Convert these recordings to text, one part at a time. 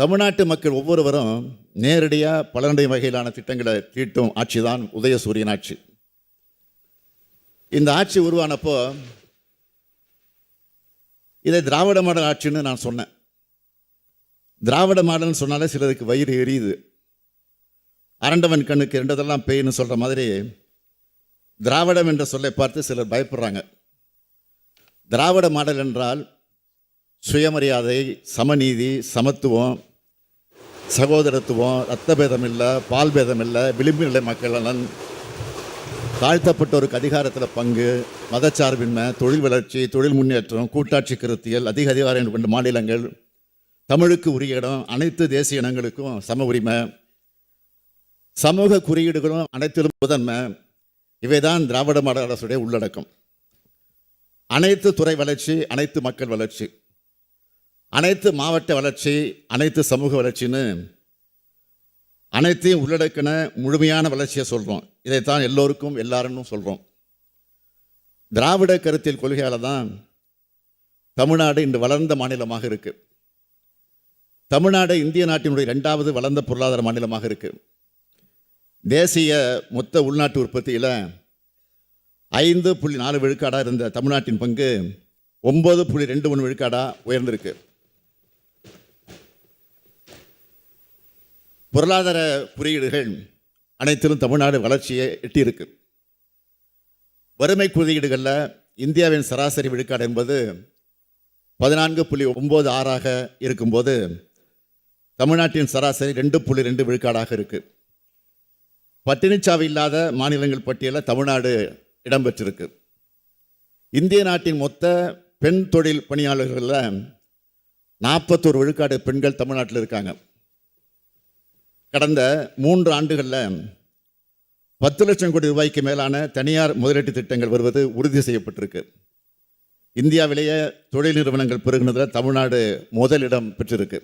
தமிழ்நாட்டு மக்கள் ஒவ்வொருவரும் நேரடியாக பலனுடைய வகையிலான திட்டங்களை தீட்டும் ஆட்சி தான் உதயசூரியன் ஆட்சி. இந்த ஆட்சி உருவானப்போ இதை திராவிட மாடல் ஆட்சின்னு நான் சொன்னேன். திராவிட மாடல்னு சொன்னாலே சிலருக்கு வயிறு எரியுது. அரண்டவன் கண்ணுக்கு ரெண்டதெல்லாம் பெய்னு சொல்கிற மாதிரி திராவிடம் என்ற சொல்லை பார்த்து சிலர் பயப்படுறாங்க. திராவிட மாடல் என்றால் சுயமரியாதை சமநீதி சமத்துவம் சகோதரத்துவம் ரத்த பேதம் இல்லை பால் பேதம் இல்லை விளிம்பு நிலை மக்கள் நலன் தாழ்த்தப்பட்டோருக்கு அதிகாரத்தில் பங்கு மதச்சார்பின்மை தொழில் வளர்ச்சி தொழில் முன்னேற்றம் கூட்டாட்சி கருத்தியல் அதிக அதிகாரம் கொண்ட மாநிலங்கள் தமிழுக்கு உரிய இடம் அனைத்து தேசிய இனங்களுக்கும் சம உரிமை சமூக குறியீடுகளும் அனைத்திலும் முதன்மை. இவை தான் திராவிட மாடல் அரசுடைய உள்ளடக்கம். அனைத்து துறை வளர்ச்சி அனைத்து மக்கள் வளர்ச்சி. அனைத்து மாவட்ட வளர்ச்சி அனைத்து சமூக வளர்ச்சின்னு அனைத்தையும் உள்ளடக்கின முழுமையான வளர்ச்சியை சொல்கிறோம் இதைத்தான் எல்லோருக்கும் எல்லாருன்னு சொல்கிறோம் திராவிட கருத்தியல் கொள்கையால் தான் தமிழ்நாடு இன்று வளர்ந்த மாநிலமாக இருக்குது தமிழ்நாடு இந்திய நாட்டினுடைய ரெண்டாவது வளர்ந்த பொருளாதார மாநிலமாக இருக்குது தேசிய மொத்த உள்நாட்டு உற்பத்தியில் ஐந்து புள்ளி நாலு விழுக்காடாக இருந்த தமிழ்நாட்டின் பங்கு ஒம்பது புள்ளி ரெண்டு ஒன்று விழுக்காடாக உயர்ந்திருக்கு. பொருளாதார குறியீடுகள் அனைத்திலும் தமிழ்நாடு வளர்ச்சியை எட்டியிருக்கு. வறுமை குறியீடுகளில் இந்தியாவின் சராசரி விழுக்காடு என்பது பதினான்கு புள்ளி ஒம்பது ஆறாக இருக்கும்போது தமிழ்நாட்டின் சராசரி ரெண்டு புள்ளி ரெண்டு விழுக்காடாக இருக்குது பட்டினிச்சாவு இல்லாத மாநிலங்கள் பட்டியலில் தமிழ்நாடு இடம்பெற்றிருக்கு. இந்திய நாட்டின் மொத்த பெண் தொழில் பணியாளர்களில் நாற்பத்தோரு விழுக்காடு பெண்கள் தமிழ்நாட்டில் இருக்காங்க. கடந்த மூன்று ஆண்டுகளில் பத்து லட்சம் கோடி ரூபாய்க்கு மேலான தனியார் முதலீட்டு திட்டங்கள் வருவது உறுதி செய்யப்பட்டிருக்கு. இந்தியாவிலேயே தொழில் நிறுவனங்கள் பெருகினதில் தமிழ்நாடு முதலிடம் பெற்றிருக்கு.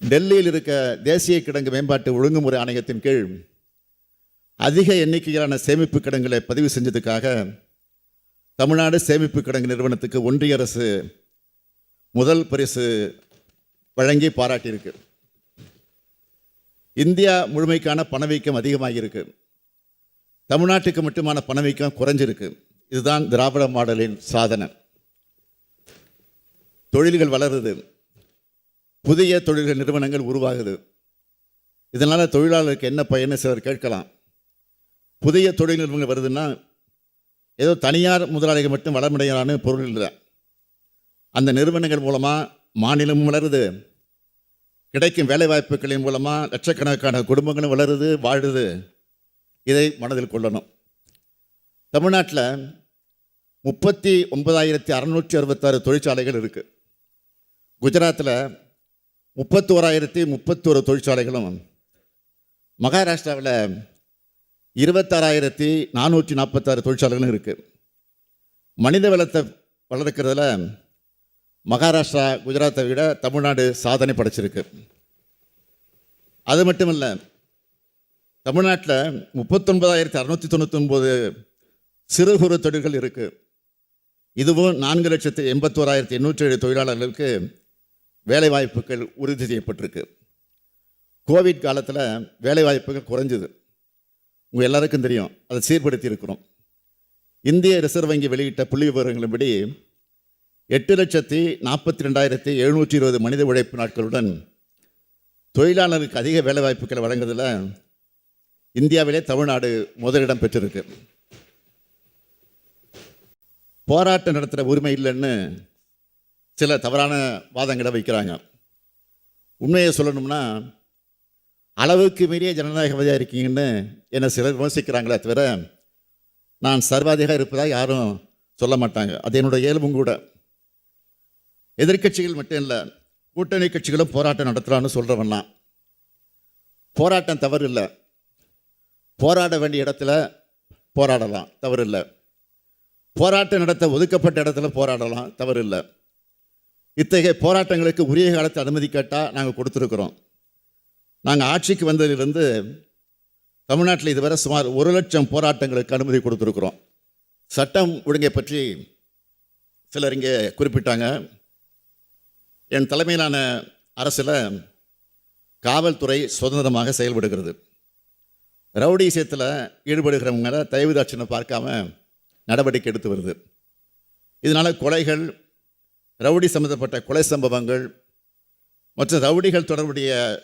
டெல்லியில் இருக்க தேசிய கிடங்கு மேம்பாட்டு ஒழுங்குமுறை ஆணையத்தின் கீழ் அதிக எண்ணிக்கையிலான சேமிப்பு கிடங்குகளை பதிவு செஞ்சதுக்காக தமிழ்நாடு சேமிப்பு கிடங்கு நிறுவனத்துக்கு ஒன்றிய அரசு முதல் பரிசு வழங்கி பாராட்டியிருக்கு. இந்தியா முழுமைக்கான பணவீக்கம் அதிகமாகியிருக்கு. தமிழ்நாட்டுக்கு மட்டுமான பணவீக்கம் குறைஞ்சிருக்கு. இதுதான் திராவிட மாடலின் சாதனை. தொழில்கள் வளருது. புதிய தொழில்கள் நிறுவனங்கள் உருவாகுது. இதனால் தொழிலாளருக்கு என்ன பயன்னு சிலர் கேட்கலாம். புதிய தொழில் நிறுவனங்கள் வருதுன்னா ஏதோ தனியார் முதலாளிகள் மட்டும் வளமடையலான்னு பொருள் இல்லை. அந்த நிறுவனங்கள் மூலமாக மாநிலமும் வளருது. கிடைக்கும் வேலைவாய்ப்புகளின் மூலமாக லட்சக்கணக்கான குடும்பங்களும் வளருது வாழுது. இதை மனதில் கொள்ளணும். தமிழ்நாட்டில் முப்பத்தி ஒன்பதாயிரத்தி அறநூற்றி அறுபத்தாறு தொழிற்சாலைகள் இருக்குது குஜராத்தில் முப்பத்தோராயிரத்தி முப்பத்தோரு தொழிற்சாலைகளும் மகாராஷ்டிராவில் இருபத்தாறாயிரத்தி நானூற்றி நாற்பத்தாறு தொழிற்சாலைகளும் இருக்குது மனித வளத்தை வளர்க்கிறதுல மகாராஷ்டிரா குஜராத்தை விட தமிழ்நாடு சாதனை படைச்சிருக்கு. அது மட்டும் இல்லை தமிழ்நாட்டில் முப்பத்தொன்பதாயிரத்தி அறநூற்றி தொண்ணூத்தொன்பது சிறு குறு தொழில்கள் இருக்குது இதுவும் நான்கு லட்சத்து எண்பத்தோராயிரத்தி எண்ணூற்றி ஏழு தொழிலாளர்களுக்கு வேலைவாய்ப்புகள் உறுதி செய்யப்பட்டிருக்கு. கோவிட் காலத்தில் வேலைவாய்ப்புகள் குறைஞ்சிது. உங்கள் எல்லாருக்கும் தெரியும் அதை சீர்படுத்தி இருக்கிறோம் இந்திய ரிசர்வ் வங்கி வெளியிட்ட புள்ளி விவரங்களின்படி எட்டு லட்சத்தி நாற்பத்தி ரெண்டாயிரத்தி எழுநூற்றி இருபது மனித உழைப்பு நாட்களுடன் தொழிலாளருக்கு அதிக வேலைவாய்ப்புகளை வழங்குறதுல இந்தியாவிலே தமிழ்நாடு முதலிடம் பெற்றிருக்கு. போராட்டம் நடத்துகிற உரிமை இல்லைன்னு சில தவறான வாதங்களை வைக்கிறாங்க. உண்மையை சொல்லணும்னா அளவுக்கு மீறிய ஜனநாயகவாதியாக இருக்கீங்கன்னு என்னை சிலர் விமர்சிக்கிறாங்களே தவிர நான் சர்வாதிகாரம் இருப்பதாக யாரும் சொல்ல மாட்டாங்க. அது என்னோடய இயல்பும் கூட. எதிர்க்கட்சிகள் மட்டும் இல்லை கூட்டணி கட்சிகளும் போராட்டம் நடத்துகிறான்னு சொல்கிறவன்லாம் போராட்டம் தவறு இல்லை. போராட வேண்டிய இடத்துல போராடலாம் தவறு இல்லை. போராட்டம் நடத்த ஒதுக்கப்பட்ட இடத்துல போராடலாம் தவறு இல்லை. இத்தகைய போராட்டங்களுக்கு உரிய காலத்தை அனுமதி கேட்டால் நாங்கள் கொடுத்துருக்குறோம். நாங்கள் ஆட்சிக்கு வந்ததிலிருந்து தமிழ்நாட்டில் இதுவரை சுமார் ஒரு லட்சம் போராட்டங்களுக்கு அனுமதி கொடுத்துருக்குறோம். சட்டம் ஒழுங்கை பற்றி சிலர் இங்கே குறிப்பிட்டாங்க. என் தலைமையிலான அரசில் காவல்துறை சுதந்திரமாக செயல்படுகிறது. ரவுடிசத்தில் ஈடுபடுகிறவங்கள தயவுதாட்சினை பார்க்காம நடவடிக்கை எடுத்து வருது. இதனால் கொலைகள் ரவுடி சம்பந்தப்பட்ட கொலை சம்பவங்கள் மற்றும் ரவுடிகள் தொடர்புடைய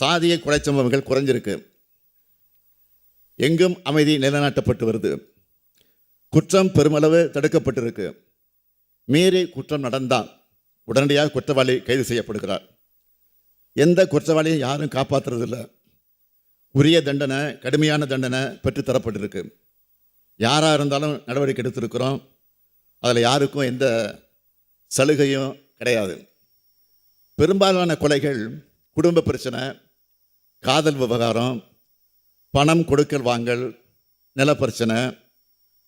சாதிய கொலை சம்பவங்கள் குறைஞ்சிருக்கு. எங்கும் அமைதி நிலைநாட்டப்பட்டு வருது. குற்றம் பெருமளவு தடுக்கப்பட்டிருக்கு. மீறி குற்றம் நடந்தான். உடனடியாக குற்றவாளி கைது செய்யப்படுகிறார். எந்த குற்றவாளியும் யாரும் காப்பாற்றுறதில்லை உரிய தண்டனை கடுமையான தண்டனை பெற்று தரப்பட்டிருக்கு. யாராக இருந்தாலும் நடவடிக்கை எடுத்திருக்கிறோம். அதில் யாருக்கும் எந்த சலுகையும் கிடையாது. பெரும்பாலான கொலைகள் குடும்ப பிரச்சனை காதல் விவகாரம் பணம் கொடுக்கல் வாங்கல் நிலப்பிரச்சனை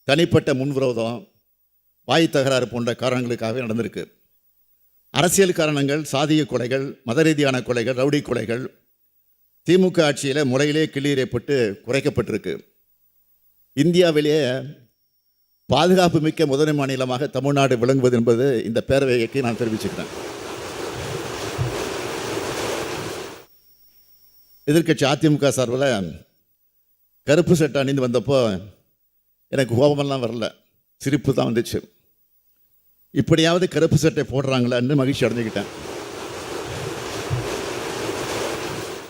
தனிப்பட்ட முன்விரோதம் வாய் தகராறு போன்ற காரணங்களுக்காகவே நடந்திருக்கு. அரசியல் காரணங்கள் சாதிய கொலைகள் மத ரீதியான கொலைகள் ரவுடி கொலைகள் திமுக ஆட்சியில் முறையிலே கிள்ளீரைப்பட்டு குறைக்கப்பட்டிருக்கு. இந்தியாவிலேயே பாதுகாப்பு மிக்க முதன்மை மாநிலமாக தமிழ்நாடு விளங்குவது என்பது இந்த பேரவைக்கு நான் தெரிவிச்சுக்கிறேன். எதிர்க்கட்சி அதிமுக சார்பில் கருப்பு சட்டை அணிந்து வந்தப்போ எனக்கு கோபமெல்லாம் வரல. சிரிப்பு தான் வந்துச்சு. இப்படியாவது கருப்பு சட்டை போடுறாங்களான்னு மகிழ்ச்சி அடைஞ்சுக்கிட்டேன்.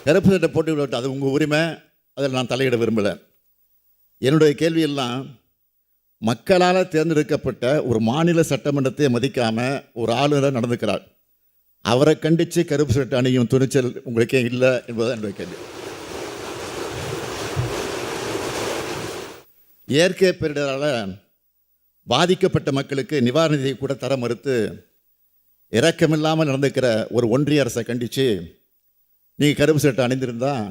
கருப்பு சட்டை போட்டு விட்டு அது உங்கள் உரிமை அதில் நான் தலையிட விரும்பலை. என்னுடைய கேள்வியெல்லாம் மக்களால் தேர்ந்தெடுக்கப்பட்ட ஒரு மாநில சட்டமன்றத்தை மதிக்காமல் ஒரு ஆளுநர் நடந்துக்கிறார். அவரை கண்டித்து கருப்பு சட்டை அணியும் துணிச்சல் உங்களுக்கே இல்லை என்பதுதான் என்னுடைய கேள்வி. இயற்கை பேரிடரால் பாதிக்கப்பட்ட மக்களுக்கு நிவாரணத்தை கூட தர மறுத்து இரக்கமில்லாமல் நடந்துக்கிற ஒரு ஒன்றிய அரசை கண்டித்து நீங்கள் கருப்பு சட்டை அணிந்திருந்தால்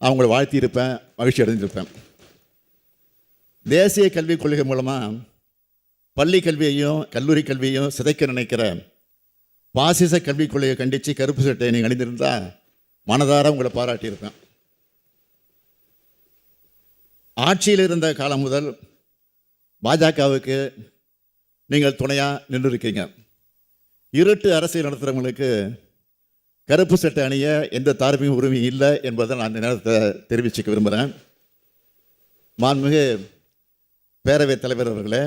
அவங்கள வாழ்த்தியிருப்பேன் மகிழ்ச்சி அடைஞ்சிருப்பேன் தேசிய கல்விக் கொள்கை மூலமாக பள்ளி கல்வியையும் கல்லூரி கல்வியையும் சிதைக்க நினைக்கிற பாசிச கல்விக் கொள்கையை கண்டித்து கருப்பு சட்டை நீங்கள் அணிந்திருந்தால் மனதார உங்களை பாராட்டியிருப்பேன். ஆட்சியில் இருந்த காலம் முதல் பாஜகவுக்கு நீங்கள் துணையாக நின்று இருக்கீங்க இருட்டு அரசியல் நடத்துகிறவங்களுக்கு கருப்பு சட்டை அணிய எந்த தார்மீக உரிமையும் இல்லை என்பதை நான் இந்த நேரத்தை தெரிவிச்சுக்க விரும்புகிறேன் மாண்புமிகு பேரவைத் தலைவர் அவர்களே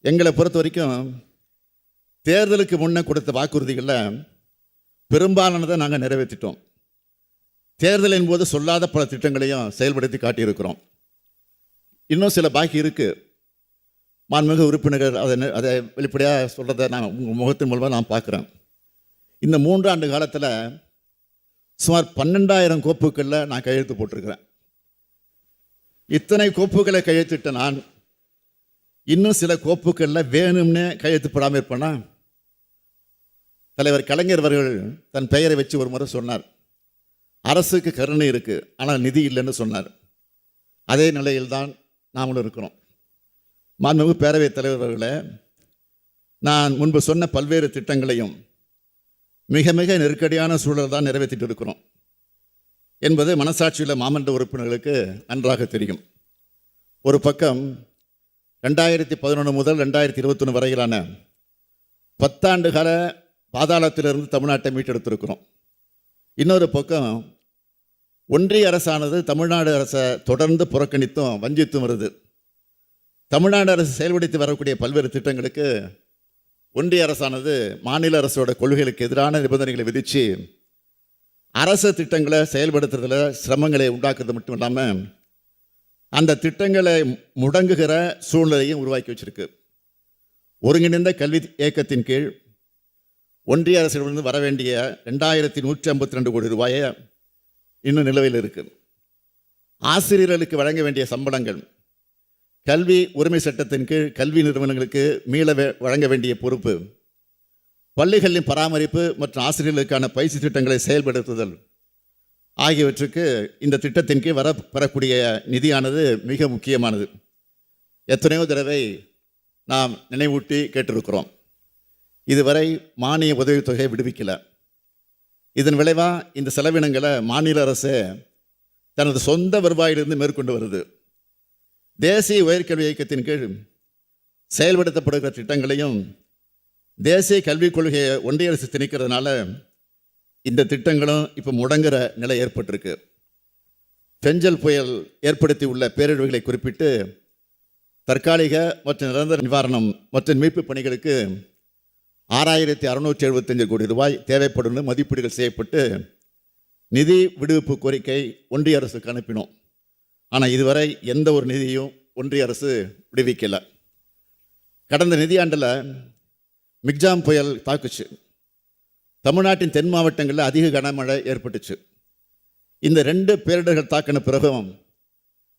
எங்களை பொறுத்த வரைக்கும் தேர்தலுக்கு முன்னே கொடுத்த வாக்குறுதிகளில் பெரும்பாலானதை நாங்கள் நிறைவேற்றிட்டோம். தேர்தலின் போது சொல்லாத பல திட்டங்களையும் செயல்படுத்தி காட்டியிருக்கிறோம். இன்னும் சில பாக்கி இருக்குது மாண்புமிகு உறுப்பினர்கள் அதை அதை வெளிப்படையாக சொல்கிறத நான் உங்கள் முகத்தின் மூலமாக நான் பார்க்குறேன். இந்த மூன்றாண்டு காலத்தில் சுமார் பன்னெண்டாயிரம் கோப்புகளில் நான் கையெழுத்து போட்டிருக்கிறேன். இத்தனை கோப்புகளை கையெழுத்திட்ட நான் இன்னும் சில கோப்புகளில் வேணும்னே கையெழுத்து போடாமல் இருப்பேனா? தலைவர் கலைஞர் அவர்கள் தன் பெயரை வச்சு ஒரு முறை சொன்னார். அரசுக்கு கருணை இருக்குது ஆனால் நிதி இல்லைன்னு சொன்னார். அதே நிலையில்தான் நாமளும் இருக்கிறோம். மாண்புமிகு பேரவைத் தலைவர் அவர்களே நான் முன்பு சொன்ன பல்வேறு திட்டங்களையும் மிக மிக நெருக்கடியான சூழல் தான் நிறைவேற்றிட்டு இருக்கிறோம் என்பது மனசாட்சியில் மாமன்ற உறுப்பினர்களுக்கு நன்றாக தெரியும். ஒரு பக்கம் ரெண்டாயிரத்தி பதினொன்று முதல் ரெண்டாயிரத்தி இருபத்தொன்று வரையிலான பத்தாண்டு கால பாதாளத்திலிருந்து தமிழ்நாட்டை மீட்டெடுத்திருக்கிறோம். இன்னொரு பக்கம் ஒன்றிய அரசானது தமிழ்நாடு அரசை தொடர்ந்து புறக்கணித்தும் வஞ்சித்தும் வருது. தமிழ்நாடு அரசு செயல்படுத்தி வரக்கூடிய பல்வேறு திட்டங்களுக்கு ஒன்றிய அரசானது மாநில அரசோட கொள்கைகளுக்கு எதிரான நிபந்தனைகளை விதித்து அரசு திட்டங்களை செயல்படுத்துறதுல சிரமங்களை உண்டாக்குறது மட்டும் இல்லாமல் அந்த திட்டங்களை முடங்குகிற சூழ்நிலையும் உருவாக்கி வச்சிருக்கு. ஒருங்கிணைந்த கல்வி இயக்கத்தின் கீழ் ஒன்றிய அரசிடமிருந்து வர வேண்டிய ரெண்டாயிரத்தி நூற்றி ஐம்பத்தி ரெண்டு கோடி ரூபாயை இன்னும் நிலுவையில் இருக்குது ஆசிரியர்களுக்கு வழங்க வேண்டிய சம்பளங்கள் கல்வி உரிமை சட்டத்தின் கீழ் கல்வி நிறுவனங்களுக்கு மீள வே- வழங்க வேண்டிய பொறுப்பு பள்ளிகளின் பராமரிப்பு மற்றும் ஆசிரியர்களுக்கான பயிற்சி திட்டங்களை செயல்படுத்துதல் ஆகியவற்றுக்கு இந்த திட்டத்தின் கீழ் வர பெறக்கூடிய நிதியானது மிக முக்கியமானது. எத்தனையோ தடவை நாம் நினைவூட்டி கேட்டிருக்கிறோம். இதுவரை மானிய உதவித்தொகை விடுவிக்கலை. இதன் விளைவாக இந்த செலவினங்களை மாநில அரசு தனது சொந்த வருவாயிலிருந்து மேற்கொண்டு வருது. தேசிய உயர்கல்வி இயக்கத்தின் கீழ் செயல்படுத்தப்படுகிற திட்டங்களையும் தேசிய கல்விக் கொள்கையை ஒன்றிய அரசு திணிக்கிறதுனால இந்த திட்டங்களும் இப்போ முடங்குற நிலை ஏற்பட்டிருக்கு. பெஞ்சல் புயல் ஏற்படுத்தி உள்ள பேரிடர்களை குறிப்பிட்டு தற்காலிக மற்றும் நிரந்தர நிவாரணம் மற்றும் மீட்பு பணிகளுக்கு ஆறாயிரத்தி அறுநூற்றி எழுபத்தஞ்சு கோடி ரூபாய் தேவைப்படும் மதிப்பீடுகள் செய்யப்பட்டு நிதி விடுவிப்பு கோரிக்கை ஒன்றிய அரசுக்கு அனுப்பினோம். ஆனால் இதுவரை எந்த ஒரு நிதியும் ஒன்றிய அரசு விடுவிக்கலை. கடந்த நிதியாண்டில் மிக்ஜாம் புயல் தாக்குச்சு. தமிழ்நாட்டின் தென் மாவட்டங்களில் அதிக கனமழை ஏற்பட்டுச்சு. இந்த ரெண்டு பேரிடர்கள் தாக்கின பிறகும்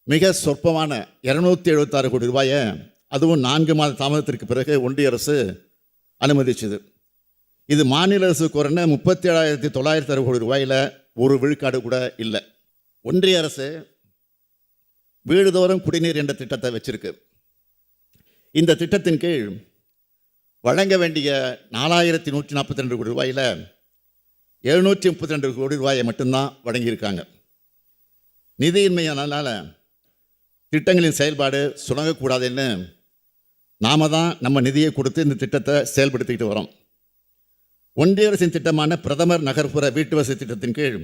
மிக சொற்பமான இரநூத்தி எழுபத்தாறு கோடி ரூபாயை அதுவும் நான்கு மாத தாமதத்திற்கு பிறகு ஒன்றிய அரசு அனுமதிச்சது. இது மாநில அரசு குறைன முப்பத்தி ஏழாயிரத்தி தொள்ளாயிரத்தி அறுபது கோடி ரூபாயில் ஒரு விழுக்காடு கூட இல்லை. ஒன்றிய அரசு வீடுதோறும் குடிநீர் என்ற திட்டத்தை வச்சிருக்கு. இந்த திட்டத்தின் கீழ் வழங்க வேண்டிய நாலாயிரத்தி நூற்றி நாற்பத்தி ரெண்டு கோடி ரூபாயில் எழுநூற்றி முப்பத்தி ரெண்டு கோடி ரூபாயை மட்டும்தான் வழங்கியிருக்காங்க. நிதியின்மையானால திட்டங்களின் செயல்பாடு சுணங்கக்கூடாதுன்னு நாம தான் நம்ம நிதியை கொடுத்து இந்த திட்டத்தை செயல்படுத்திக்கிட்டு வரோம். ஒன்றிய அரசின் திட்டமான பிரதமர் நகர்ப்புற வீட்டு வசதி திட்டத்தின் கீழ்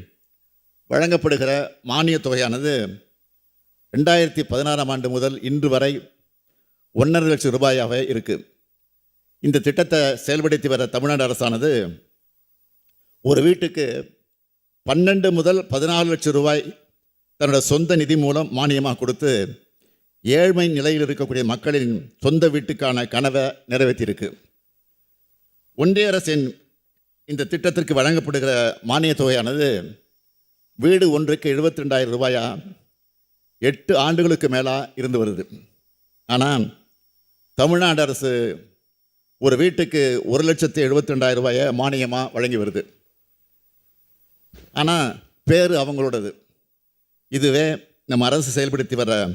வழங்கப்படுகிற மானியத் தொகையானது ரெண்டாயிரத்தி பதினாறாம் ஆண்டு முதல் இன்று வரை ஒன்றரை லட்சம் ரூபாயாக இருக்குது இந்த திட்டத்தை செயல்படுத்தி வர தமிழ்நாடு அரசானது ஒரு வீட்டுக்கு பன்னெண்டு முதல் பதினாலு லட்சம் ரூபாய் தன்னோட சொந்த நிதி மூலம் மானியமாக கொடுத்து ஏழ்மை நிலையில் இருக்கக்கூடிய மக்களின் சொந்த வீட்டுக்கான கனவை நிறைவேற்றியிருக்கு. ஒன்றிய அரசின் இந்த திட்டத்திற்கு வழங்கப்படுகிற மானியத் தொகையானது வீடு ஒன்றுக்கு எழுபத்தி ரெண்டாயிரம் ரூபாயா எட்டு ஆண்டுகளுக்கு மேலாக இருந்து வருது. ஆனால் தமிழ்நாடு அரசு ஒரு வீட்டுக்கு ஒரு லட்சத்தி எழுபத்தி ரெண்டாயிரம் ரூபாயை மானியமாக வழங்கி வருது. ஆனால் பேர் அவங்களோடது. இதுவே நம்ம அரசு செயல்படுத்தி வர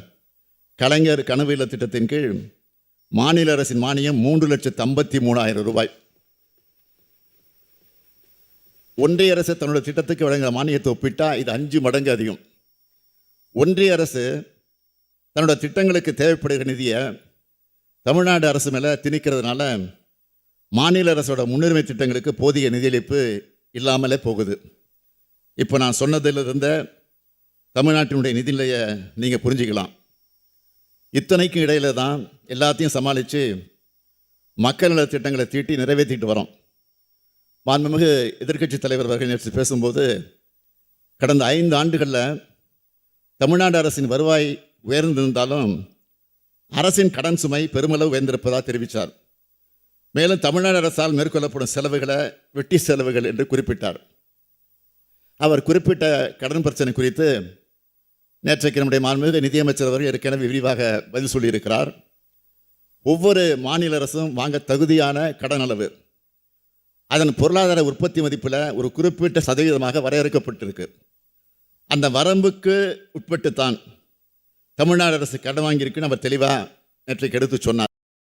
கலைஞர் கனவு இல்ல திட்டத்தின் கீழ் மாநில அரசின் மானியம் மூன்று லட்சத்து ஐம்பத்தி மூணாயிரம் ரூபாய். ஒன்றிய அரசு தன்னோட திட்டத்துக்கு வழங்குகிற மானியத்தை ஒப்பிட்டால் இது அஞ்சு மடங்கு அதிகம். ஒன்றிய அரசு தன்னோட திட்டங்களுக்கு தேவைப்படுகிற நிதியை தமிழ்நாடு அரசு மேலே திணிக்கிறதுனால மாநில அரசோட முன்னுரிமை திட்டங்களுக்கு போதிய நிதியளிப்பு இல்லாமலே போகுது. இப்போ நான் சொன்னதிலிருந்த தமிழ்நாட்டினுடைய நிதிநிலையை நீங்கள் புரிஞ்சுக்கலாம். இத்தனைக்கும் இடையில தான் எல்லாத்தையும் சமாளித்து மக்கள் நல திட்டங்களை தீட்டி நிறைவேற்றிட்டு வரோம். மாண்புமிகு எதிர்க்கட்சி தலைவர் அவர்கள் நேற்று பேசும்போது கடந்த ஐந்து ஆண்டுகளில் தமிழ்நாடு அரசின் வருவாய் உயர்ந்திருந்தாலும் அரசின் கடன் சுமை பெருமளவு உயர்ந்திருப்பதாக தெரிவித்தார். மேலும் தமிழ்நாடு அரசால் மேற்கொள்ளப்படும் செலவுகளை வெட்டி செலவுகள் என்று குறிப்பிட்டார். அவர் குறிப்பிட்ட கடன் பிரச்சனை குறித்து நேற்றைக்கு நம்முடைய மாண்புமிகு நிதியமைச்சர் அவர்கள் ஏற்கனவே விரிவாக பதில் சொல்லியிருக்கிறார். ஒவ்வொரு மாநில அரசும் வாங்க தகுதியான கடன் அளவு. அதன் பொருளாதார உற்பத்தி மதிப்பில் ஒரு குறிப்பிட்ட சதவீதமாக வரையறுக்கப்பட்டிருக்கு. அந்த வரம்புக்கு உட்பட்டு தான் தமிழ்நாடு அரசு கடன் வாங்கியிருக்குன்னு அவர் தெளிவாக நேற்றைக்கு எடுத்து சொன்னார்.